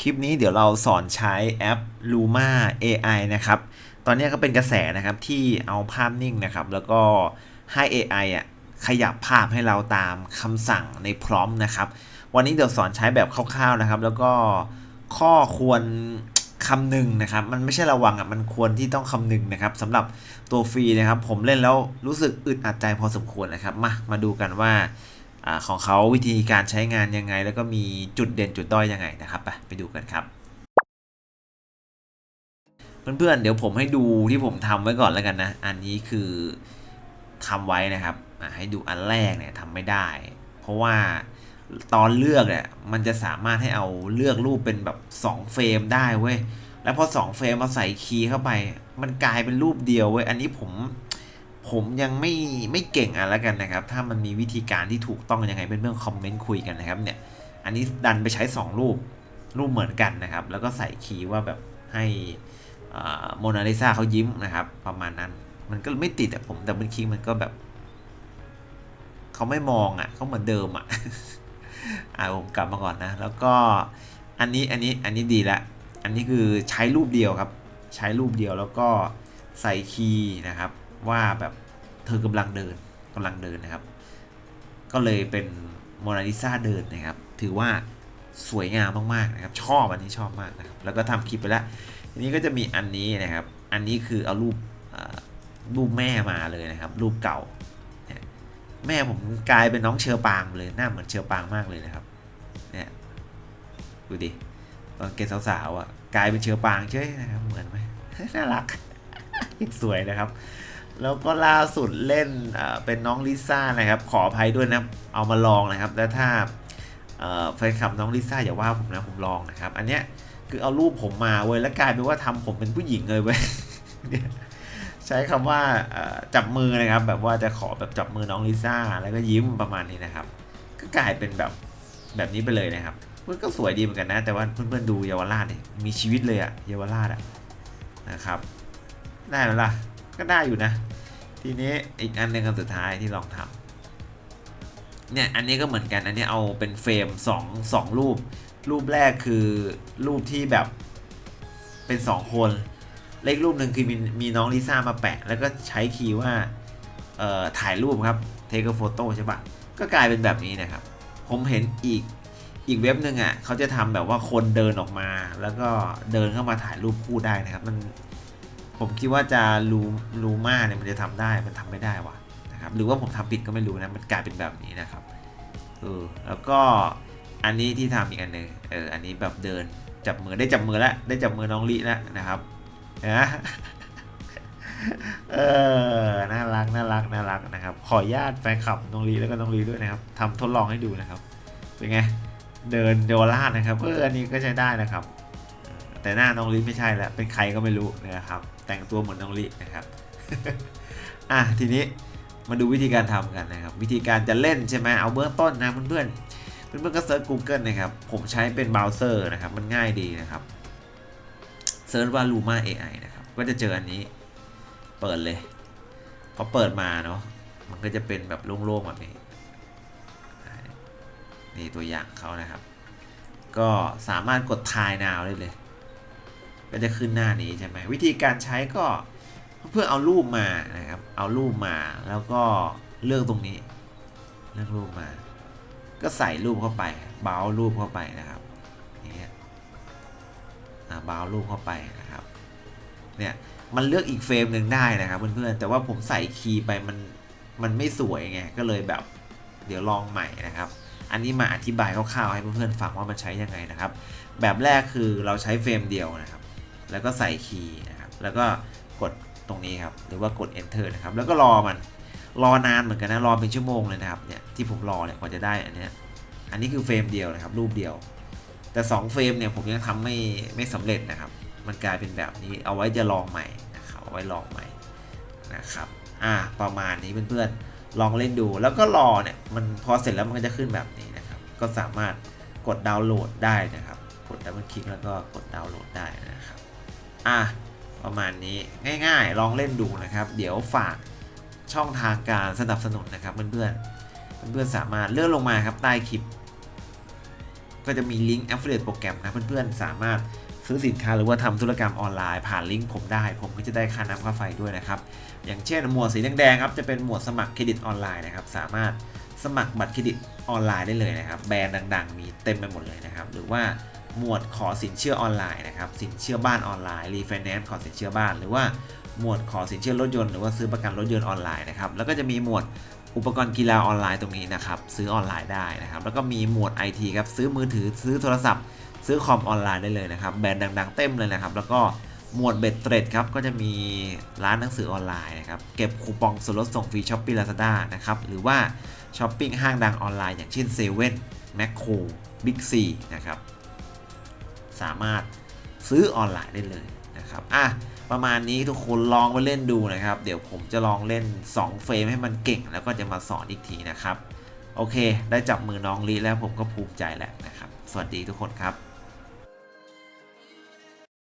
คลิปนี้เดี๋ยวเราสอนใช้แอป Luma AI นะครับ ตอนนี้ก็เป็นกระแสนะครับที่เอาภาพนิ่งนะครับ แล้วก็ให้ AI อะขยับภาพให้เราตามคำสั่งในพร้อมนะครับ วันนี้เดี๋ยวสอนใช้แบบคร่าวๆนะครับ แล้วก็ข้อควรคำหนึ่งนะครับ มันไม่ใช่ระวังอะ มันควรที่ต้องคำหนึ่งนะครับสำหรับตัวฟรีนะครับ ผมเล่นแล้วรู้สึกอึดอัดใจพอสมควรนะครับ มา มาดูกันว่า อของเขาวิธีการใช้งานยังไง แล้วก็มีจุดเด่นจุดด้อยยังไงนะครับไปไปดูกันครับ เพื่อนๆเดี๋ยวผมให้ดูที่ผมทำไว้ก่อนแล้วกันนะ อันนี้คือทำไว้นะครับให้ดูอันแรกเนี่ยทำไม่ได้ เพราะว่าตอนเลือกเนี่ยมันจะสามารถให้เอาเลือกรูปเป็นแบบ 2 เฟรมได้เว้ยแล้วพอ 2 เฟรมมาใส่คีย์เข้าไป มันกลายเป็นรูปเดียวเว้ยอันนี้ผม ผมยังไม่ไม่เก่งอะแล้วกันนะครับ ถ้ามันมีวิธีการที่ถูกต้องยังไงเป็นเรื่องคอมเมนต์คุยกันนะครับเนี่ย อันนี้ดันไปใช้ 2 รูปรูปเหมือนกันนะครับ แล้วก็ใส่คีย์ว่าแบบให้โมนาลิซาเขายิ้มนะครับ ประมาณนั้น มันก็ไม่ติดอะผมแต่เป็นคีย์มันก็แบบเขาไม่มองอะเขาเหมือนเดิมอะอ่าผมกลับมาก่อนนะ แล้วก็อันนี้อันนี้อันนี้ดีละ อันนี้คือใช้รูปเดียวครับ ใช้รูปเดียวแล้วก็ใส่คีย์นะครับ ว่าแบบเธอกำลังเดินกำลังเดินนะครับ ก็เลยเป็นโมนาลิซาเดินนะครับ ถือว่าสวยงามมากๆนะครับ ชอบอันนี้ชอบมากนะครับ แล้วก็ทำคลิปไปแล้วทีนี้ก็จะมีอันนี้นะครับ อันนี้คือเอารูปรูปแม่มาเลยนะครับ รูปเก่า แม่ผมกลายเป็นน้องเชอปางเลยหน้าเหมือนเชอปางมากเลยนะครับ เนี่ยดูดิตอนเกศสาวๆอะกลายเป็นเชอปางเช่นะครับ เหมือนไหมน่ารักสวยนะครับ แล้วก็ล่าสุดเล่นเป็นน้องลิซ่านะครับ ขออภัยด้วยนะเอามาลองนะครับแล้วถ้าแฟนคลับน้องลิซ่าอย่าว่าผมนะผมลองนะครับ อันเนี้ยคือเอารูปผมมาเว้ยแล้วกลายเป็นว่าทำผมเป็นผู้หญิงเลยเว้ยใช้คำว่าจับมือนะครับ แบบว่าจะขอแบบจับมือน้องลิซ่าแล้วก็ยิ้มประมาณนี้นะครับ ก็กลายเป็นแบบแบบนี้ไปเลยนะครับมันก็สวยดีเหมือนกันนะ แต่ว่าเพื่อนๆดูเยาวราชเนี่ยมีชีวิตเลยอะเยาวราชอะนะครับ ได้ไหมล่ะก็ได้อยู่นะ ทีนี้อีกอันหนึ่งอันสุดท้ายที่ลองทำเนี่ยอันนี้ก็เหมือนกันอันนี้เอาเป็นเฟรม2 2รูป รูปแรกคือรูปที่แบบเป็น 2 คนเลขรูปหนึ่งคือมีมีน้องลิซ่ามาแปะ แล้วก็ใช้คีย์ว่าเอ่อถ่ายรูปครับเทคโฟโต้ใช่ปะก็กลายเป็นแบบนี้นะครับ ผมเห็นอีกอีกเว็บหนึ่งอะเขาจะทำแบบว่าคนเดินออกมา แล้วก็เดินเข้ามาถ่ายรูปคู่ได้นะครับ มัน ผมคิดว่าจะรูรูมาเนี่ยมันจะทำได้มันทำไม่ได้วะนะครับหรือว่าผมทำผิดก็ไม่รู้นะมันกลายเป็นแบบนี้นะครับเออแล้วก็อันนี้ที่ทำอีกอันหนึ่งเอออันนี้แบบเดินจับมือได้จับมือแล้วได้จับมือน้องลิแล้วนะครับนะเออน่ารักน่ารักน่ารักนะครับ ขออนุญาตแฟนคลับน้องลีแล้วก็น้องลีด้วยนะครับทำทดลองให้ดูนะครับ เป็นไง เดินเดวราดนะครับ เออ อันนี้ก็ใช้ได้นะครับ แต่หน้าน้องลิไม่ใช่แล้ว เป็นใครก็ไม่รู้นะครับ แต่งตัวเหมือนน้องลินะครับอะทีนี้มาดูวิธีการทำกันนะครับ วิธีการจะเล่นใช่ไหมเอาเบื้องต้นนะเพื่อนๆเพื่อนๆก็เซิร์ช Google นะครับ ผมใช้เป็นเบราว์เซอร์นะครับมันง่ายดีนะครับเซิร์ชว่า Luma AI นะครับ ก็จะเจออันนี้เปิดเลยพอเปิดมาเนาะมันก็จะเป็นแบบโล่งๆแบบนี้นี่ตัวอย่างเขานะครับ ก็สามารถกดทายนาวได้เลย ก็จะขึ้นหน้านี้ใช่ไหมวิธีการใช้ก็เพื่อเอารูปมานะครับ เอารูปมาแล้วก็เลือกตรงนี้ เลือกรูปมา ก็ใส่รูปเข้าไปเบารูปเข้าไปนะครับอย่างเงี้ยเบารูปเข้าไปนะครับ เนี่ยมันเลือกอีกเฟรมหนึ่งได้นะครับเพื่อนๆแต่ว่าผมใส่คีย์ไปมันมันไม่สวยไงก็เลยแบบเดี๋ยวลองใหม่นะครับ อันนี้มาอธิบายคร่าวๆให้เพื่อนๆฟังว่ามันใช้ยังไงนะครับ แบบแรกคือเราใช้เฟรมเดียวนะครับ แล้วก็ใส่คีย์นะครับแล้วก็กดตรงนี้ครับหรือว่ากด enter นะครับแล้วก็รอมันรอนานเหมือนกันนะรอเป็นชั่วโมงเลยนะครับเนี่ยที่ผมรอเนี่ยกว่าจะได้อันเนี้ยอันนี้คือเฟรมเดียวนะครับรูปเดียว แต่ 2 เฟรมเนี่ยผมยังทำไม่ไม่สำเร็จนะครับ มันกลายเป็นแบบนี้เอาไว้จะลองใหม่นะครับเอาไว้ลองใหม่นะครับอ่าประมาณนี้เพื่อนๆลองเล่นดูแล้วก็รอเนี่ยมันพอเสร็จแล้วมันก็จะขึ้นแบบนี้นะครับ ก็สามารถกดดาวน์โหลดได้นะครับ กดดับเบิลคลิกแล้วก็กดดาวน์โหลดได้นะครับ อะประมาณนี้ง่ายๆ ลองเล่นดูนะครับ เดี๋ยวฝากช่องทางการสนับสนุนนะครับเพื่อนๆเพื่อนๆสามารถเลื่อนลงมาครับใต้คลิป ก็จะมีลิงก์ affiliate โปรแกรมนะเพื่อนๆสามารถซื้อสินค้าหรือว่าทำธุรกรรมออนไลน์ผ่านลิงก์ผมได้ ผมก็จะได้ค่าน้ำค่าไฟด้วยนะครับ อย่างเช่นหมวดสีแดงๆครับจะเป็นหมวดสมัครเครดิตออนไลน์นะครับ สามารถสมัครบัตรเครดิตออนไลน์ได้เลยนะครับ แบรนด์ดัง ๆ มีเต็มไปหมดเลยนะครับ หรือว่า หมวดขอสินเชื่อออนไลน์นะครับสินเชื่อบ้านออนไลน์รีไฟแนนซ์ขอสินเชื่อบ้าน หรือว่าหมวดขอสินเชื่อรถยนต์หรือว่าซื้อประกันรถยนต์ออนไลน์นะครับแล้วก็จะมีหมวดอุปกรณ์กีฬาออนไลน์ตรงนี้นะครับซื้อออนไลน์ได้นะครับแล้วก็มีหมวด IT ครับซื้อมือถือซื้อโทรศัพท์ ซื้อคอมออนไลน์ได้เลยนะครับแบรนด์ดัง ๆ เต็มเลยนะครับแล้วก็หมวดเบ็ดเตรดครับก็จะมีร้านหนังสือออนไลน์นะครับเก็บคูปองส่วนลดส่งฟรีช้อปปี้ลาซาด้านะครับหรือว่าช้อปปิ้งห้างดังออนไลน์อย่างเช่นเซเว่นแมคโครบิ๊กซีนะครับ สามารถซื้อออนไลน์ได้เลยนะครับอะประมาณนี้ทุกคนลองไปเล่นดูนะครับ เดี๋ยวผมจะลองเล่น 2 เฟรมให้มันเก่ง แล้วก็จะมาสอนอีกทีนะครับ โอเค ได้จับมือน้องลีแล้วผมก็ภูมิใจแล้วนะครับ สวัสดีทุกคนครับ